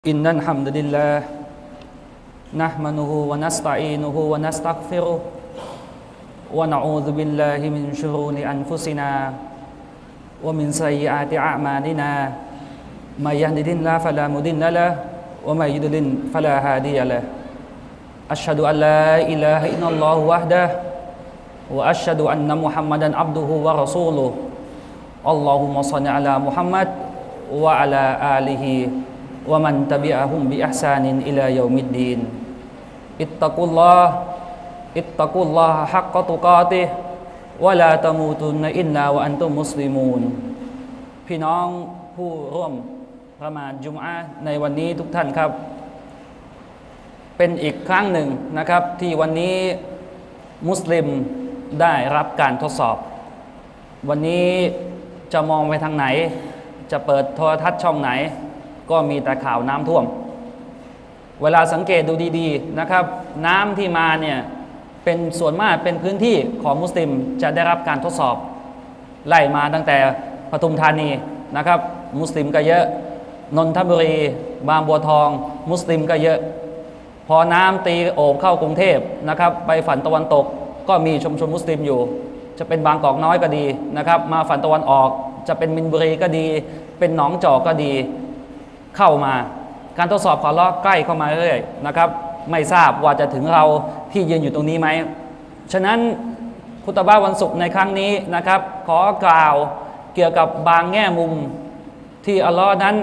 إن الحمد لله نحمده ونستعينه ونستغفره ونعوذ بالله من شرور أنفسنا ومن سيئات أعمالنا. من يهد الله فلا مضل له ومن يضلل فلا هادي له. أشهد أن لا إله إلا الله وحده وأشهد أن محمدا عبده ورسوله. اللهم صل على محمد وعلى آله วะมันตบิอาฮุมบิอัซานินอิลายามิดดีนอิตตะกุลลอฮ์อิตตะกุลลอฮ์ฮักกตุกาติวะลาตมูตุนอินนาวะอันตุมุสลิมูนพี่น้องผู้ร่วมประมาณจุมอาในวันนี้ทุกท่านครับ เป็นอีกครั้งหนึ่งนะครับ ที่วันนี้มุสลิมได้รับการทดสอบ วันนี้จะมองไปทางไหน จะเปิดโทรทัศน์ช่องไหน ก็มีแต่ข่าวน้ำท่วม เวลาสังเกตดูดีๆนะครับ น้ำที่มาเนี่ยเป็นส่วนมากเป็นพื้นที่ของมุสลิมจะได้รับการทดสอบ ไล่มาตั้งแต่ปทุมธานีนะครับ มุสลิมก็เยอะนนทบุรี บางบัวทอง มุสลิมก็เยอะ พอน้ำตีโอบเข้ากรุงเทพนะครับไปฝันตะวันตกก็มีชุมชนมุสลิมอยู่ จะเป็นบางกอกน้อยก็ดีนะครับ มาฝันตะวันออกจะเป็นมินบุรีก็ดี เป็นหนองจอกก็ดี เข้ามา การทดสอบขอล้อใกล้เข้ามาเรื่อยๆนะครับ ไม่ทราบว่าจะถึงเราที่ยืนอยู่ตรงนี้ไหม ฉะนั้นคุตบะวันศุกร์ในครั้งนี้นะครับ ขอกล่าวเกี่ยวกับบางแง่มุมที่อัลลอฮ์นั้น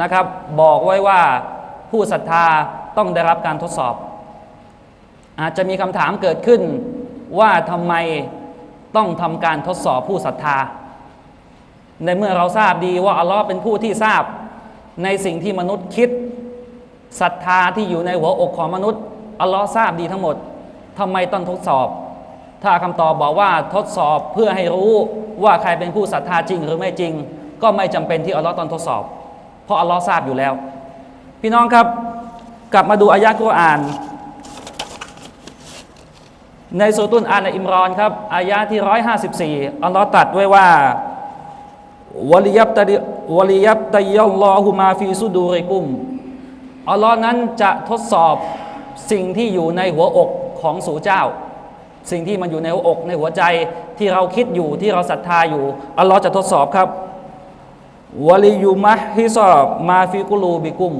นะครับ บอกไว้ว่าผู้ศรัทธาต้องได้รับการทดสอบ อาจจะมีคำถามเกิดขึ้นว่าทำไมต้องทำการทดสอบผู้ศรัทธา ในเมื่อเราทราบดีว่าอัลลอฮ์เป็นผู้ที่ทราบ ในสิ่งที่มนุษย์คิดศรัทธาที่อยู่ในหัวอกของมนุษย์อัลลอฮ์ทราบดีทั้งหมดทำไมต้องทดสอบ ถ้าคำตอบบอกว่าทดสอบเพื่อให้รู้ว่าใครเป็นผู้ศรัทธาจริงหรือไม่จริง ก็ไม่จำเป็นที่อัลลอฮ์ต้องทดสอบ เพราะอัลลอฮ์ทราบอยู่แล้ว พี่น้องครับกลับมาดูอายะห์กุรอาน ในสุตุนอานอิมรอนครับอายะห์ที่ 154 อัลลอฮ์ตัดไว้ว่าวลิยับตะดิ วลิยับตยลลอฮุมาฟีสุดูริกุมอัลลอฮ์นั้นจะทดสอบสิ่งที่อยู่ในหัวอกของสู่เจ้า สิ่งที่มันอยู่ในหัวอกในหัวใจที่เราคิดอยู่ที่เราศรัทธาอยู่อัลลอฮ์จะทดสอบครับวลิยุมะฮิซอบมาฟิกุลูบิกุม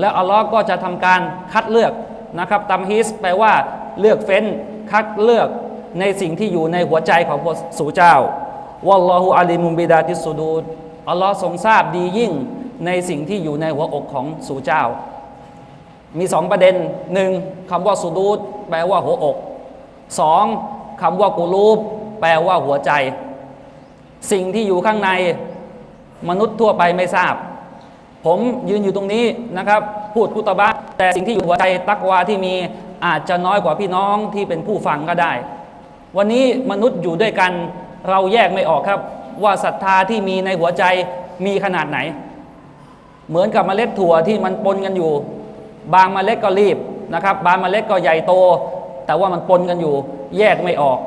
และอัลลอฮ์ก็จะทำการคัดเลือกนะครับตัมฮิสแปลว่าเลือกเฟ้นคัดเลือกในสิ่งที่อยู่ในหัวใจของสู่เจ้าวัลลอฮุอาลิมุมบิดาติสซูดูด อัลลอฮ์ทรงทราบดียิ่งในสิ่งที่อยู่ในหัวอกของสู่เจ้า มีสองประเด็นหนึ่งคำว่าสุดูดแปลว่าหัวอกสองคำว่ากูรูป แปลว่าหัวใจ สิ่งที่อยู่ข้างในมนุษย์ทั่วไปไม่ทราบ ผมยืนอยู่ตรงนี้นะครับ พูดคุตบะแต่สิ่งที่อยู่หัวใจตักวาที่มีอาจจะน้อยกว่าพี่น้องที่เป็นผู้ฟังก็ได้ วันนี้มนุษย์อยู่ด้วยกันเราแยกไม่ออกครับ ว่าศรัทธาที่มีในหัวใจมีขนาดไหน เหมือนกับเมล็ดถั่วที่มันปนกันอยู่ บางเมล็ดก็รีบนะครับ บางเมล็ดก็ใหญ่โต แต่ว่ามันปนกันอยู่ แยกไม่ออก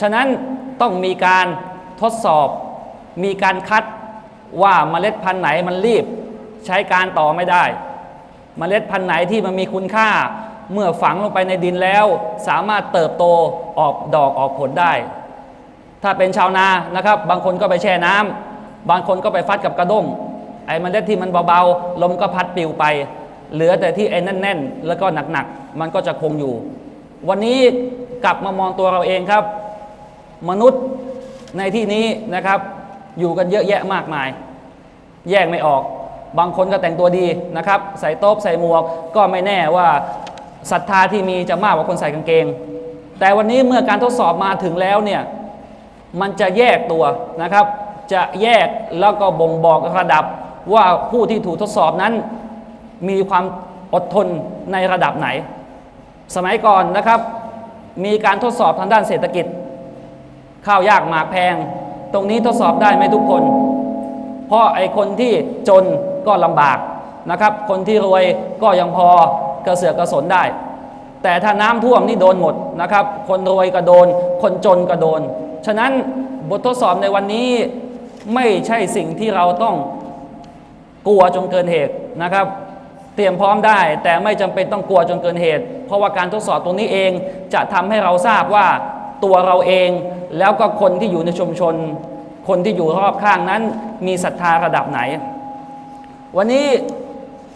ฉะนั้นต้องมีการทดสอบ มีการคัดว่าเมล็ดพันธุ์ไหนมันรีบ ใช้การต่อไม่ได้เมล็ดพันธุ์ไหนที่มันมีคุณค่า เมื่อฝังลงไปในดินแล้ว สามารถเติบโตออกดอกออกผลได้ ถ้าเป็นชาวนานะครับ บางคนก็ไปแช่น้ำบางคนก็ไปฟัดกับกระด้งไอ้เมล็ดที่มันเบาๆ ลมก็พัดปลิวไป เหลือแต่ที่ไอ้แน่นๆ แล้วก็หนักๆ มันก็จะคงอยู่ วันนี้กลับมามองตัวเราเองครับ มนุษย์ในที่นี้นะครับ อยู่กันเยอะแยะมากมาย แยกไม่ออก บางคนก็แต่งตัวดีนะครับ ใส่โต๊ะใส่หมวก ก็ไม่แน่ว่าศรัทธาที่มีจะมากกว่าคนใส่กางเกง แต่วันนี้เมื่อการทดสอบมาถึงแล้วเนี่ย มันจะแยกตัวนะครับ จะแยกแล้วก็บ่งบอกระดับว่าผู้ที่ถูกทดสอบนั้น มีความอดทนในระดับไหน สมัยก่อนนะครับ มีการทดสอบทางด้านเศรษฐกิจ ข้าวยากหมากแพง ตรงนี้ทดสอบได้ไหมทุกคน เพราะไอ้คนที่จนก็ลำบากนะครับ คนที่รวยก็ยังพอกระเสือกกระสนได้ แต่ถ้าน้ำท่วมนี่โดนหมดนะครับ คนรวยก็โดน คนจนก็โดน ฉะนั้นบททดสอบในวันนี้ไม่ใช่สิ่งที่เราต้องกลัวจนเกินเหตุนะครับ เตรียมพร้อมได้ แต่ไม่จำเป็นต้องกลัวจนเกินเหตุ เพราะว่าการทดสอบตรงนี้เองจะทำให้เราทราบว่าตัวเราเองแล้วก็คนที่อยู่ในชุมชน คนที่อยู่รอบข้างนั้น มีศรัทธาระดับไหน วันนี้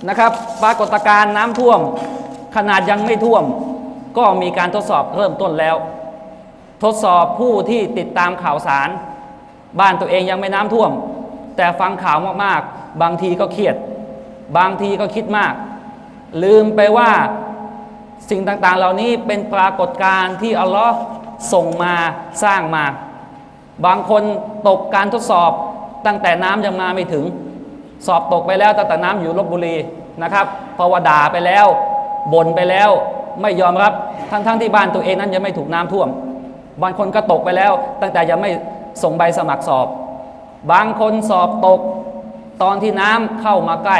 นะครับปรากฏการณ์น้ำท่วม ขนาดยังไม่ท่วม ก็มีการทดสอบเริ่มต้นแล้ว ทดสอบผู้ที่ติดตามข่าวสาร บ้านตัวเองยังไม่น้ำท่วม แต่ฟังข่าวมากๆ บางทีก็เครียด บางทีก็คิดมาก ลืมไปว่าสิ่งต่างๆ เหล่านี้เป็นปรากฏการณ์ที่อัลลอฮ์ส่งมาสร้างมา บางคนตกการทดสอบตั้งแต่น้ำยังมาไม่ถึง สอบตกไปแล้วตั้งแต่น้ำอยู่ลบบุรีนะครับเพราะว่าด่าไปแล้วบ่นไปแล้วไม่ยอมรับทั้งๆทที่บ้านตัวเองนั้นยังไม่ถูกน้ำท่วม บางคนก็ตกไปแล้ว ตั้งแต่ยังไม่ส่งใบสมัครสอบ บางคนสอบตกตอนที่น้ำเข้ามาใกล้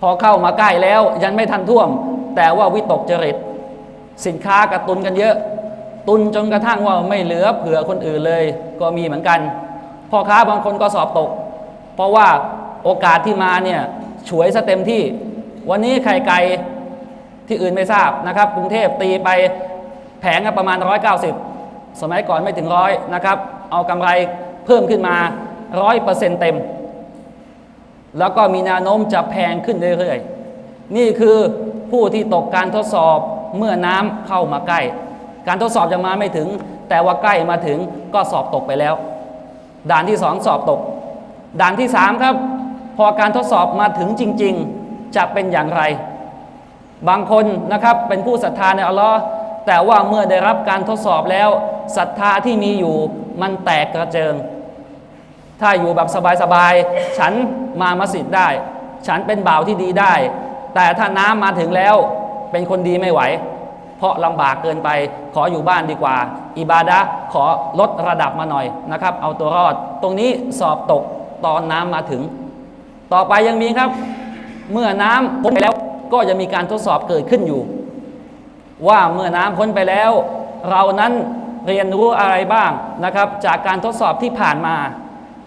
พอเข้ามาใกล้แล้วยังไม่ทันท่วม แต่ว่าวิตกจริต สินค้ากระตุนกันเยอะ ตุนจนกระทั่งว่าไม่เหลือเผื่อคนอื่นเลย ก็มีเหมือนกันพ่อค้าบางคนก็สอบตก เพราะว่าโอกาสที่มาเนี่ยฉวยซะเต็มที่ วันนี้ไข่ไก่ที่อื่นไม่ทราบนะครับ กรุงเทพตีไป แผงประมาณ 190 สมัยก่อนไม่ถึงร้อยนะครับ เอากำไรเพิ่มขึ้นมาร้อยเปอร์เซ็นต์เต็ม แล้วก็มีแนวโน้มจะแพงขึ้นเรื่อยๆ นี่คือผู้ที่ตกการทดสอบเมื่อน้ำเข้ามาใกล้ การทดสอบยังมาไม่ถึง แต่ว่าใกล้มาถึงก็สอบตกไปแล้ว ด่านที่สองสอบตก ด่านที่สามครับ พอการทดสอบมาถึงจริง ๆ จะเป็นอย่างไร บางคนนะครับเป็นผู้ศรัทธาในอัลลอฮ์ แต่ว่าเมื่อได้รับการทดสอบแล้วศรัทธาที่มีอยู่มันแตกกระเจิง ถ้าอยู่แบบสบายๆฉันมามัสยิดได้ ฉันเป็นบ่าวที่ดีได้ แต่ถ้าน้ำมาถึงแล้วเป็นคนดีไม่ไหว เพราะลำบากเกินไปขออยู่บ้านดีกว่า อิบาดะขอลดระดับมาหน่อยนะครับ เอาตัวรอด ตรงนี้สอบตกตอนน้ำมาถึง ต่อไปยังมีครับ เมื่อน้ำพ้นไปแล้วก็จะมีการทดสอบเกิดขึ้นอยู่ ว่าเมื่อน้ำพ้นไปแล้ว เรานั้นเรียนรู้อะไรบ้างนะครับ จากการทดสอบที่ผ่านมา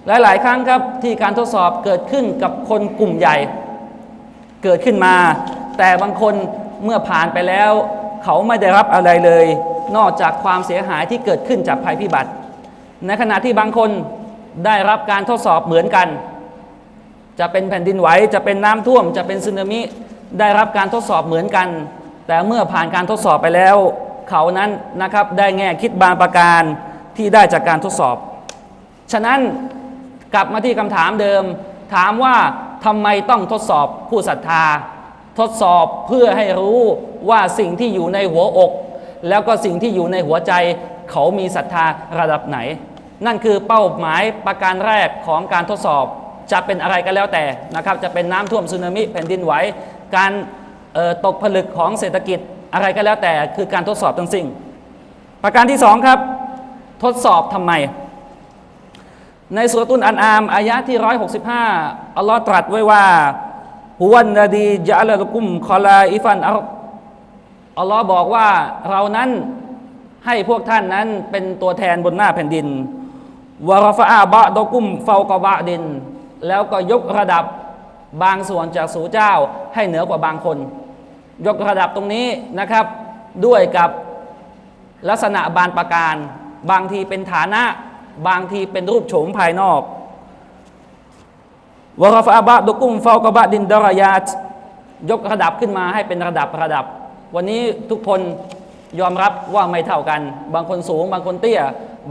หลาย ๆ ครั้งครับที่การทดสอบเกิดขึ้นกับคนกลุ่มใหญ่ เกิดขึ้นมา แต่บางคนเมื่อผ่านไปแล้ว เขาไม่ได้รับอะไรเลย นอกจากความเสียหายที่เกิดขึ้นจากภัยพิบัติ ในขณะที่บางคนได้รับการทดสอบเหมือนกัน จะเป็นแผ่นดินไหวจะเป็นน้ำท่วม จะเป็นสึนามิได้รับการทดสอบเหมือนกัน แต่เมื่อผ่านการทดสอบไปแล้ว เขานั้นนะครับได้แง่คิดบางประการที่ได้จากการทดสอบ ฉะนั้นกลับมาที่คำถามเดิม ถามว่าทำไมต้องทดสอบผู้ศรัทธา ทดสอบเพื่อให้รู้ว่าสิ่งที่อยู่ในหัวอก แล้วก็สิ่งที่อยู่ในหัวใจ เขามีศรัทธาระดับไหน นั่นคือเป้าหมายประการแรกของการทดสอบจะเป็นอะไรก็แล้วแต่นะครับ จะเป็นน้ำท่วมสึนามิแผ่นดินไหวการ ตกผลึกของเศรษฐกิจอะไรก็แล้วแต่คือการทดสอบทั้งสิ้นประการที่สองครับ ทดสอบทำไม ในสุรตุนอันอามอายะที่ 165 อัลลอฮ์ตรัสไว้ว่าฮุวันนดีจาลลุกุมคอลาอิฟันอัลอัลลอฮ์บอกว่าเรานั้นให้พวกท่านนั้นเป็นตัวแทนบนหน้าแผ่นดินวารฟะอาบะดกุมเฟากบะดิน แล้วก็ยกระดับบางส่วนจากสูเจ้าให้เหนือกว่าบางคน ยกระดับตรงนี้นะครับ ด้วยกับลักษณะบานประการ บางทีเป็นฐานะ บางทีเป็นรูปโฉมภายนอกวรฟาบะดุกุมฟากบะดินดารายาตยกระดับขึ้นมาให้เป็นระดับระดับ วันนี้ทุกคนยอมรับว่าไม่เท่ากัน บางคนสูง บางคนเตี้ย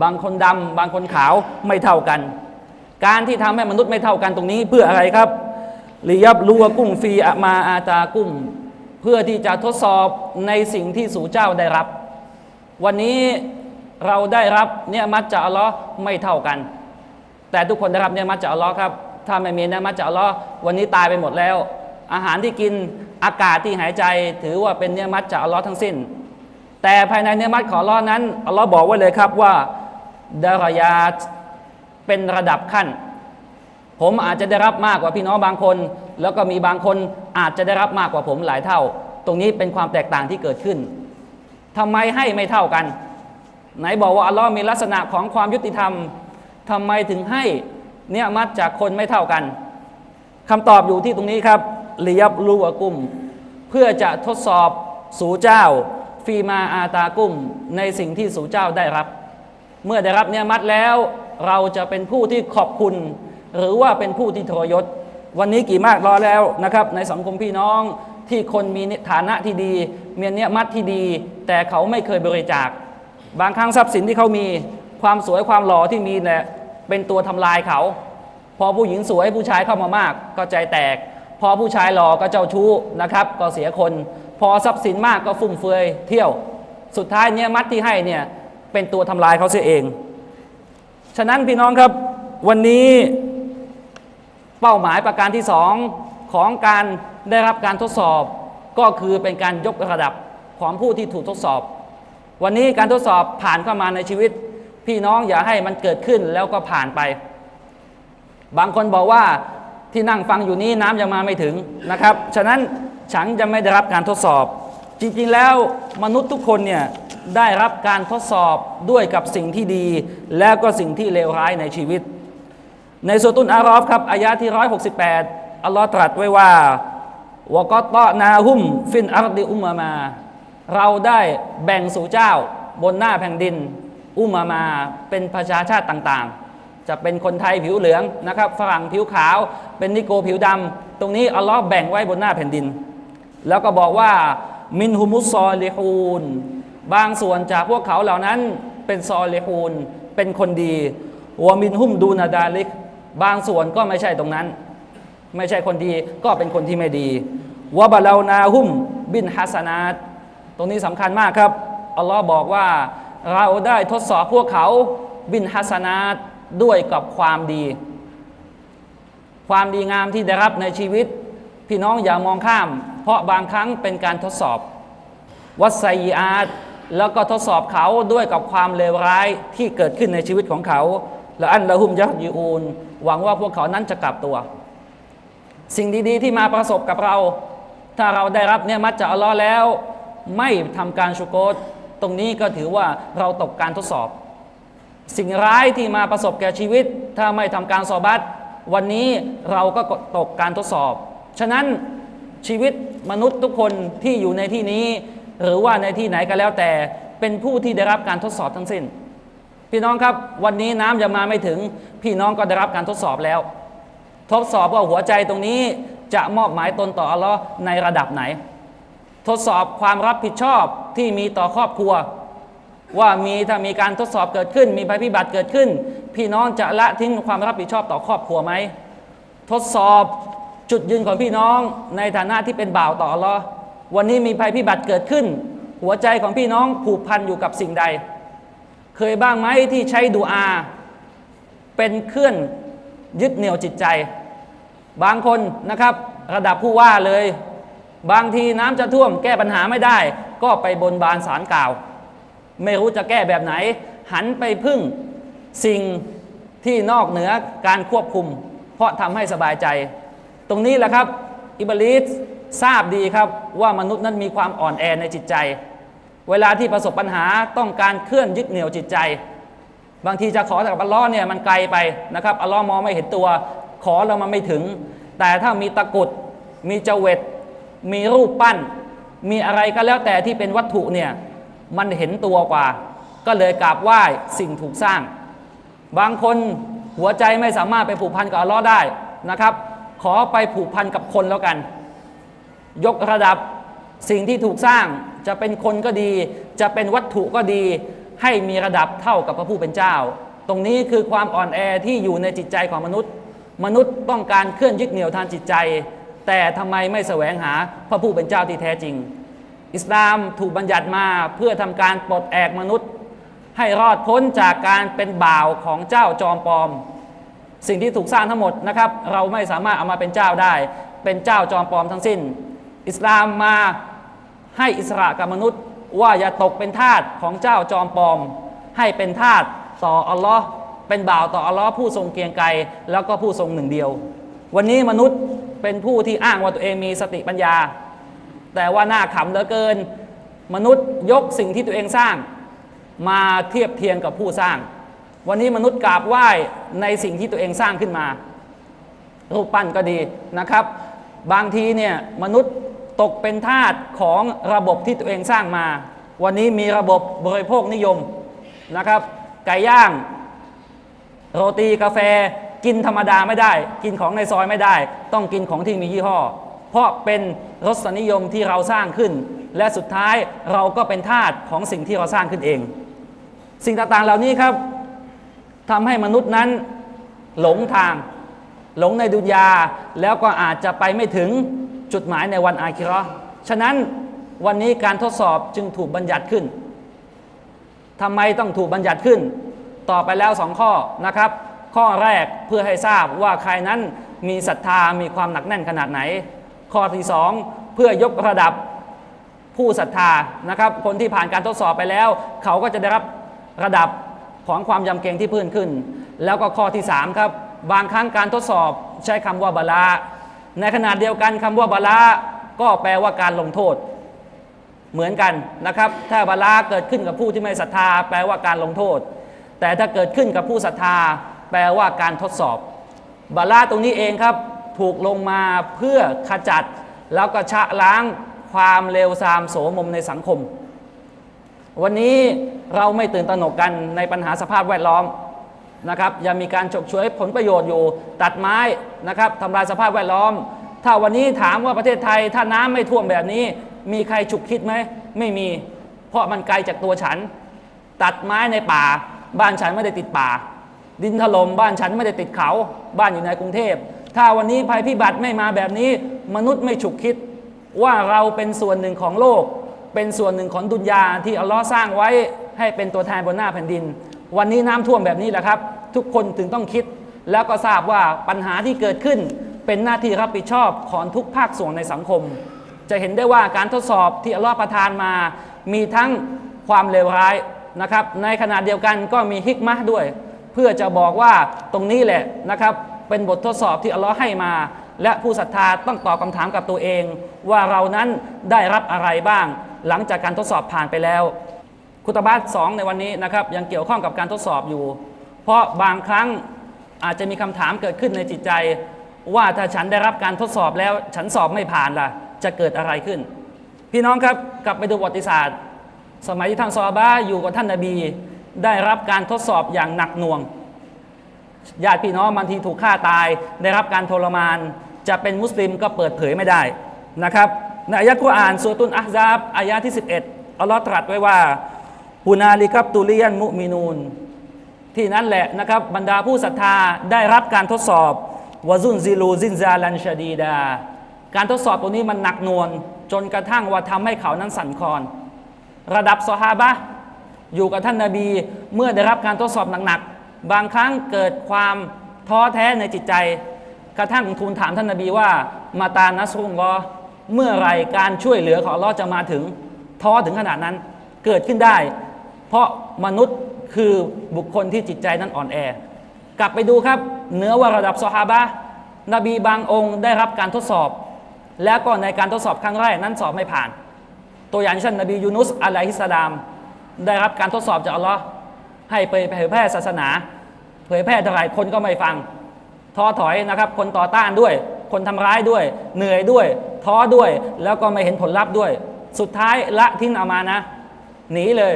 บางคนดำบางคนขาวไม่เท่ากัน การที่ทำให้มนุษย์ไม่เท่ากันตรงนี้เพื่ออะไรครับลิยับลูวกุ้มฟีอะมาอาตากุ้ม พื่อที่จะทดสอบในสิ่งที่สู่เจ้าได้รับ วันนี้เราได้รับเนี่ยมัดจากอัลลอฮ์ไม่เท่ากัน แต่ทุกคนได้รับเนี่ยมัดจากอัลลอฮ์ครับ ถ้าไม่มีเนี่ยมัดจากอัลลอฮ์วันนี้ตายไปหมดแล้ว อาหารที่กินอากาศที่หายใจถือว่าเป็นเนี่ยมัดจากอัลลอฮ์ทั้งสิ้น แต่ภายในเนี่ยมัดของอัลลอฮ์นั้นอัลลอฮ์บอกไว้เลยครับว่าดารยาเป็นระดับขั้น ผมอาจจะได้รับมากกว่าพี่น้องบางคน แล้วก็มีบางคน อาจจะได้รับมากกว่าผมหลายเท่า ตรงนี้เป็นความแตกต่างที่เกิดขึ้นทำไมให้ไม่เท่ากัน ไหนบอกว่าอัลลอฮ์มีลักษณะของความยุติธรรมทำไมถึงให้เนี่ยมัดจากคนไม่เท่ากันคำตอบอยู่ที่ตรงนี้ครับลียับลูวกุม เพื่อจะทดสอบสู่เจ้า ฟีมาอาตากุม ในสิ่งที่สู่เจ้าได้รับ เมื่อได้รับเนี่ยมัดแล้ว เราจะเป็นผู้ที่ขอบคุณ หรือว่าเป็นผู้ที่ทรยศ วันนี้กี่มากรอแล้วนะครับ ในสังคมพี่น้องที่คนมีฐานะที่ดีเมียเนี่ยมัดที่ดี แต่เขาไม่เคยบริจาค บางครั้งทรัพย์สินที่เขามีความสวยความหล่อที่มีเนี่ยเป็นตัวทำลายเขา พอผู้หญิงสวยผู้ชายเข้ามามากก็ใจแตก พอผู้ชายหล่อก็เจ้าชู้นะครับ ก็เสียคน พอทรัพย์สินมากก็ฟุ่มเฟือยเที่ยว สุดท้ายเนี่ยมัดที่ให้เนี่ยเป็นตัวทำลายเขาเสียเอง ฉะนั้นพี่น้องครับวันนี้ เป้าหมายประการที่สองของการได้รับการทดสอบ ก็คือเป็นการยกระดับของผู้ที่ถูกทดสอบ วันนี้การทดสอบผ่านเข้ามาในชีวิต พี่น้องอย่าให้มันเกิดขึ้นแล้วก็ผ่านไป บางคนบอกว่าที่นั่งฟังอยู่นี้น้ำยังมาไม่ถึงนะครับ ฉะนั้นฉันจะไม่ได้รับการทดสอบ จริงๆแล้วมนุษย์ทุกคนเนี่ยได้รับการทดสอบด้วยกับสิ่งที่ดี แล้วก็สิ่งที่เลวร้ายในชีวิต ในสุตุนอารอฟครับอายะที่ 168 อัลลอฮ์ตรัสไว้ว่าวกตอนาหุม ฟินอัรดิอุมมามา เราได้แบ่งสู่เจ้าบนหน้าแผ่นดิน อุมมามา เป็นประชาชาติต่างๆ จะเป็นคนไทยผิวเหลืองนะครับฝรั่งผิวขาว เป็นนิโกผิวดำตรงนี้อัลลอฮ์แบ่งไว้บนหน้าแผ่นดิน แล้วก็บอกว่ามินฮุมุสซอลิฮูนบางส่วนจากพวกเขาเหล่านั้นเป็นซอลิฮูนเป็นคนดีวามินฮุมดูนาดาลิก บางส่วนก็ไม่ใช่ตรงนั้น ไม่ใช่คนดีก็เป็นคนที่ไม่ดีวะบะลานาหุมบินฮัสนาตตรงนี้สำคัญมากครับอัลลอฮ์บอกว่าเราได้ทดสอบพวกเขาบินฮัสนาตด้วยกับความดี ความดีงามที่ได้รับในชีวิต พี่น้องอย่ามองข้าม เพราะบางครั้งเป็นการทดสอบ วัสไซยอาตแล้วก็ทดสอบเขาด้วยกับความเลวร้ายที่เกิดขึ้นในชีวิตของเขา ละอันละหุมยักยูอูนหวังว่าพวกเขานั้นจะกลับตัว สิ่งดีๆ ที่มาประสบกับเรา ถ้าเราได้รับเนี่ยมัดจากอัลลอฮ์แล้ว ไม่ทำการชุโกตตรงนี้ก็ถือว่าเราตกการทดสอบ สิ่งร้ายที่มาประสบแก่ชีวิต ถ้าไม่ทำการสอบัตวันนี้เราก็ตกการทดสอบ ฉะนั้นชีวิตมนุษย์ทุกคนที่อยู่ในที่นี้ หรือว่าในที่ไหนก็แล้วแต่เป็นผู้ที่ได้รับการทดสอบทั้งสิ้น พี่น้องครับวันนี้น้ำยังมาไม่ถึง พี่น้องก็ได้รับการทดสอบแล้ว ทดสอบว่าหัวใจตรงนี้จะมอบหมายตนต่ออัลลอฮ์ในระดับไหน ทดสอบความรับผิดชอบที่มีต่อครอบครัว ว่ามีถ้ามีการทดสอบเกิดขึ้น มีภัยพิบัติเกิดขึ้น พี่น้องจะละทิ้งความรับผิดชอบต่อครอบครัวไหมทดสอบจุดยืนของพี่น้องในฐานะที่เป็นบ่าวต่ออัลลอฮ์วันนี้มีภัยพิบัติเกิดขึ้น หัวใจของพี่น้องผูกพันอยู่กับสิ่งใด เคยบ้างไหมที่ใช้ดูอา เป็นเคลื่อนยึดเหนี่ยวจิตใจ บางคนนะครับ ระดับผู้ว่าเลย บางทีน้ำจะท่วมแก้ปัญหาไม่ได้ ก็ไปบนบานสารกล่าว ไม่รู้จะแก้แบบไหน หันไปพึ่งสิ่งที่นอกเหนือการควบคุม เพราะทำให้สบายใจ ตรงนี้แหละครับ อิบลิสทราบดีครับว่ามนุษย์นั้นมีความอ่อนแอในจิตใจ เวลาที่ประสบปัญหาต้องการเคลื่อนยึดเหนี่ยวจิตใจ บางทีจะขอจากอัลลอฮ์เนี่ยมันไกลไปนะครับอัลลอฮ์มองไม่เห็นตัว ขอเรามันไม่ถึง แต่ถ้ามีตะกุดมีเจเวตมีรูปปั้น มีอะไรก็แล้วแต่ที่เป็นวัตถุเนี่ยมันเห็นตัวกว่า ก็เลยกราบไหว้สิ่งถูกสร้าง บางคนหัวใจไม่สามารถไปผูกพันกับอัลลอฮ์ได้นะครับ ขอไปผูกพันกับคนแล้วกัน ยกระดับสิ่งที่ถูกสร้าง จะเป็นคนก็ดี จะเป็นวัตถุก็ดี ให้มีระดับเท่ากับพระผู้เป็นเจ้า ตรงนี้คือความอ่อนแอที่อยู่ในจิตใจของมนุษย์ มนุษย์ต้องการเคลื่อนยึดเหนี่ยวทางจิตใจ แต่ทำไมไม่แสวงหาพระผู้เป็นเจ้าที่แท้จริง อิสลามถูกบัญญัติมาเพื่อทำการปลดแอกมนุษย์ ให้รอดพ้นจากการเป็นบ่าวของเจ้าจอมปลอม สิ่งที่ถูกสร้างทั้งหมดนะครับเราไม่สามารถเอามาเป็นเจ้าได้ เป็นเจ้าจอมปลอมทั้งสิ้น อิสลามมา ให้อิสระกับมนุษย์ว่าอย่าตกเป็นทาสของเจ้าจอมปลอม ให้เป็นทาสต่ออัลลอฮ์เป็นบ่าวต่ออัลลอฮ์ผู้ทรงเกียงไกรแล้วก็ผู้ทรงหนึ่งเดียว วันนี้มนุษย์เป็นผู้ที่อ้างว่าตัวเองมีสติปัญญา แต่ว่าหน้าขำเหลือเกิน มนุษย์ยกสิ่งที่ตัวเองสร้าง มาเทียบเทียงกับผู้สร้าง วันนี้มนุษย์กราบไหว้ในสิ่งที่ตัวเองสร้างขึ้นมา รูปปั้นก็ดีนะครับ บางทีเนี่ยมนุษย์ ตกเป็นทาสของระบบที่ตัวเองสร้างมา วันนี้มีระบบบริโภคนิยมนะครับ ไก่ย่าง โรตีกาแฟกินธรรมดาไม่ได้ กินของในซอยไม่ได้ ต้องกินของที่มียี่ห้อ เพราะเป็นรสนิยมที่เราสร้างขึ้น และสุดท้ายเราก็เป็นทาสของสิ่งที่เราสร้างขึ้นเอง สิ่งต่างๆเหล่านี้ครับทำให้มนุษย์นั้นหลงทาง หลงในดุนยาแล้วก็อาจจะไปไม่ถึง จุดหมายในวันอาคิราะห์ฉะนั้นวันนี้การทดสอบจึงถูกบัญญัติขึ้นทำไมต้องถูกบัญญัติขึ้น ต่อไปแล้วสองข้อนะครับ ข้อแรกเพื่อให้ทราบว่าใครนั้นมีศรัทธามีความหนักแน่นขนาดไหน ข้อที่สองเพื่อยกระดับผู้ศรัทธานะครับ คนที่ผ่านการทดสอบไปแล้ว เขาก็จะได้รับระดับของความยำเกรงที่เพิ่มขึ้น แล้วก็ข้อที่สามครับ บางครั้งการทดสอบใช้คำว่าบาลา ในขณะเดียวกันคำว่าบาลาก็แปลว่าการลงโทษ เหมือนกันนะครับ ถ้าบาลาเกิดขึ้นกับผู้ที่ไม่ศรัทธา แปลว่าการลงโทษ แต่ถ้าเกิดขึ้นกับผู้ศรัทธา แปลว่าการทดสอบ บาลาตรงนี้เองครับถูกลงมาเพื่อขจัด แล้วก็ชะล้างความเลวทรามโสมมในสังคม วันนี้เราไม่ตื่นตระหนกกันในปัญหาสภาพแวดล้อม นะครับยังมีการฉกฉวยผลประโยชน์อยู่ ตัดไม้นะครับทำลายสภาพแวดล้อม ถ้าวันนี้ถามว่าประเทศไทยถ้าน้ำไม่ท่วมแบบนี้ มีใครฉุกคิดไหมไม่มี เพราะมันไกลจากตัวฉัน ตัดไม้ในป่า บ้านฉันไม่ได้ติดป่า ดินถล่มบ้านฉันไม่ได้ติดเขา บ้านอยู่ในกรุงเทพ ถ้าวันนี้ภัยพิบัติไม่มาแบบนี้ มนุษย์ไม่ฉุกคิด ว่าเราเป็นส่วนหนึ่งของโลก เป็นส่วนหนึ่งของดุนยาที่อัลลอฮ์สร้างไว้ให้เป็นตัวแทนบนหน้าแผ่นดิน วันนี้น้ำท่วมแบบนี้แหละครับ ทุกคนถึงต้องคิด แล้วก็ทราบว่าปัญหาที่เกิดขึ้นเป็นหน้าที่รับผิดชอบของทุกภาคส่วนในสังคม จะเห็นได้ว่าการทดสอบที่อัลลอฮ์ประทานมา มีทั้งความเลวร้ายนะครับ ในขณะเดียวกันก็มีฮิกมะด้วย เพื่อจะบอกว่าตรงนี้แหละนะครับ เป็นบททดสอบที่อัลลอฮ์ให้มา และผู้ศรัทธาต้องตอบคำถามกับตัวเอง ว่าเรานั้นได้รับอะไรบ้าง หลังจากการทดสอบผ่านไปแล้ว คุตบัตสองในวันนี้นะครับยังเกี่ยวข้องกับการทดสอบอยู่ เพราะบางครั้งอาจจะมีคำถามเกิดขึ้นในจิตใจ ว่าถ้าฉันได้รับการทดสอบแล้วฉันสอบไม่ผ่านล่ะ จะเกิดอะไรขึ้น พี่น้องครับกลับไปดูประวัติศาสตร์ สมัยที่ท่านซอฮาบะอยู่กับท่านนาบี ได้รับการทดสอบอย่างหนักหน่วงญาติพี่น้องบางทีถูกฆ่าตาย ได้รับการทรมาน จะเป็นมุสลิมก็เปิดเผยไม่ได้นะครับในอายะกุรอานสุตุนอัฮซาบอายะที่ 11อัลลอฮ์ตรัสไว้ว่า ฮุนาลิกับตุเลียนมุมินูนที่นั่นแหละนะครับบรรดาผู้ศรัทธาได้รับการทดสอบวาซุนซิลูซินซาลันชาดีดา การทดสอบตัวนี้มันหนักหน่วงจนกระทั่งว่าทำให้เขานั้นสั่นคลอน ระดับซอฮาบะอยู่กับท่านนาบีเมื่อได้รับการทดสอบหนักๆบางครั้งเกิดความท้อแท้ในจิตใจ กระทั่งทูลถามท่านนาบีว่ามาตานัสรุลลอเมื่อไรการช่วยเหลือของลอจะมาถึงท้อถึงขนาดนั้นเกิดขึ้นได้ เพราะมนุษย์คือบุคคลที่จิตใจนั้นอ่อนแอ กลับไปดูครับเหนือว่าระดับซอฮาบะนบีบางองค์ได้รับการทดสอบ แล้วก็ในการทดสอบครั้งแรกนั้นสอบไม่ผ่าน ตัวอย่างเช่นนบียูนุสอะลัยฮิสสลาม ได้รับการทดสอบจากอัลลอฮ์ให้ไปเผยแพร่ศาสนา เผยแพร่เท่าไรคนก็ไม่ฟังท้อถอยนะครับคนต่อต้านด้วย คนทำร้ายด้วย เหนื่อยด้วย ท้อด้วยแล้วก็ไม่เห็นผลลัพธ์ด้วย สุดท้ายละทิ้งเอามานะ หนีเลย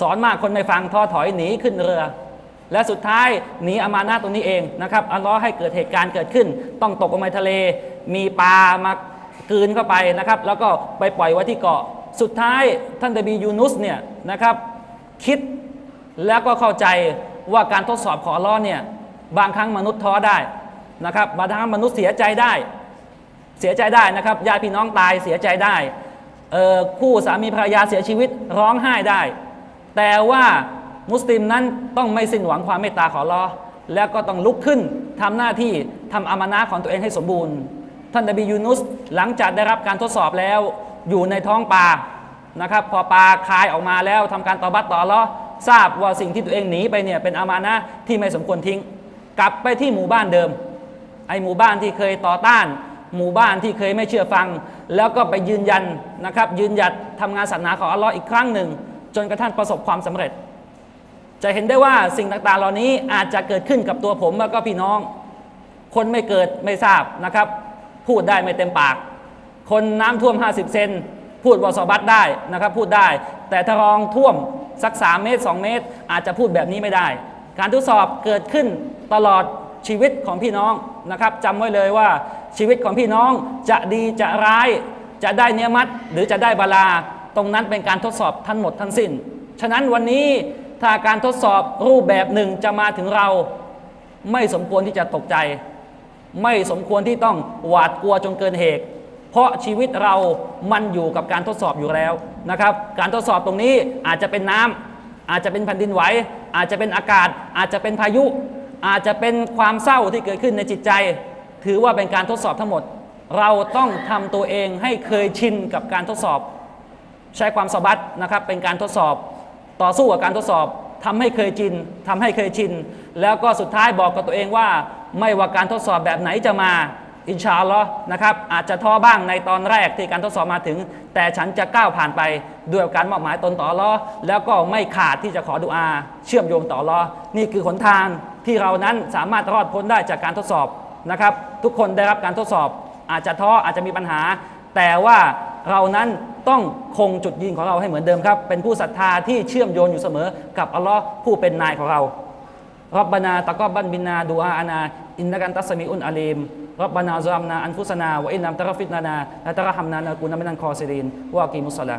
สอนมากคนไม่ฟังท้อถอยหนีขึ้นเรือ และสุดท้ายหนีอามานะตรงนี้เองนะครับอัลลอฮ์ให้เกิดเหตุการณ์เกิดขึ้น ต้องตกลงไปทะเล มีปลามากืนเข้าไปนะครับ แล้วก็ไปปล่อยไว้ที่เกาะ สุดท้ายท่านนบียูนุสเนี่ยนะครับ คิดแล้วก็เข้าใจว่าการทดสอบของอัลลอฮ์เนี่ยบางครั้งมนุษย์ท้อได้นะครับบางครั้งมนุษย์เสียใจได้เสียใจได้นะครับญาติพี่น้องตายเสียใจได้คู่สามีภรรยาเสียชีวิตร้องไห้ได้ แต่ว่ามุสลิมนั้นต้องไม่สิ้นหวังความเมตตาของอัลอแล้วก็ต้องลุกขึ้นทำหน้าที่ทำอามานะของตัวเองให้สมบูรณ์ ท่านนบียูนุสหลังจากได้รับการทดสอบแล้วอยู่ในท้องปลานะครับพอปลาคายออกมาแล้วทำการตอบัตต่ออัลอทราบว่าสิ่งที่ตัวเองหนีไปเนี่ยเป็นอามานะที่ไม่สมควรทิ้ง กลับไปที่หมู่บ้านเดิม ไอหมู่บ้านที่เคยต่อต้าน หมู่บ้านที่เคยไม่เชื่อฟัง แล้วก็ไปยืนยันนะครับยืนหยัดทำงานศาสนาของอัลลอฮ์อีกครั้งหนึ่ง จนกระทั่งประสบความสำเร็จ จะเห็นได้ว่าสิ่งต่างๆ เหล่านี้อาจจะเกิดขึ้นกับตัวผมแล้วก็พี่น้อง คนไม่เกิดไม่ทราบนะครับ พูดได้ไม่เต็มปาก คนน้ำท่วม 50 เซนพูดวอสบัตได้นะครับ พูดได้ แต่ถ้ารองท่วมสัก 3 เมตร 2 เมตร อาจจะพูดแบบนี้ไม่ได้ การทดสอบเกิดขึ้นตลอดชีวิตของพี่น้องนะครับจำไว้เลยว่าชีวิตของพี่น้องจะดีจะร้าย จะได้เนียมัดหรือจะได้บาลา ตรงนั้นเป็นการทดสอบทั้งหมดทั้งสิ้น ฉะนั้นวันนี้ถ้าการทดสอบรูปแบบหนึ่งจะมาถึงเรา ไม่สมควรที่จะตกใจ ไม่สมควรที่ต้องหวาดกลัวจนเกินเหตุ เพราะชีวิตเรามันอยู่กับการทดสอบอยู่แล้วนะครับ การทดสอบตรงนี้อาจจะเป็นน้ำอาจจะเป็นแผ่นดินไหวอาจจะเป็นอากาศ อาจจะเป็นพายุ อาจจะเป็นความเศร้าที่เกิดขึ้นในจิตใจ ถือว่าเป็นการทดสอบทั้งหมด เราต้องทำตัวเองให้เคยชินกับการทดสอบ ใช้ความสบัดนะครับเป็นการทดสอบต่อสู้กับการทดสอบทำให้เคยชินทำให้เคยชิน แล้วก็สุดท้ายบอกกับตัวเองว่า ไม่ว่าการทดสอบแบบไหนจะมาอินชาอัลลอฮ์นะครับอาจจะท้อบ้างในตอนแรกที่การทดสอบมาถึง แต่ฉันจะก้าวผ่านไปด้วยการมอบหมายตนต่ออัลลอแล้วก็ไม่ขาดที่จะขอดุอา เชื่อมโยงต่ออัลลอนี่คือหนทางที่เรานั้นสามารถรอดพ้นได้จากการทดสอบนะครับ ทุกคนได้รับการทดสอบ อาจจะท้ออาจจะมีปัญหา แต่ว่าเรานั้นต้องคงจุดยืนของเราให้เหมือนเดิมครับ เป็นผู้ศรัทธาที่เชื่อมโยงอยู่เสมอกับอัลลอฮ์ผู้เป็นนายของเรารับบานาตะกอบบันบินาดูอาอานา อินนักันตัสมีอุนอาลีมรับบานาซามนาอันฟุสนาวะอินนัมตะรฟิตนานาและตะรหัมนานากูนามินันคอซิรินวากีมุสสลา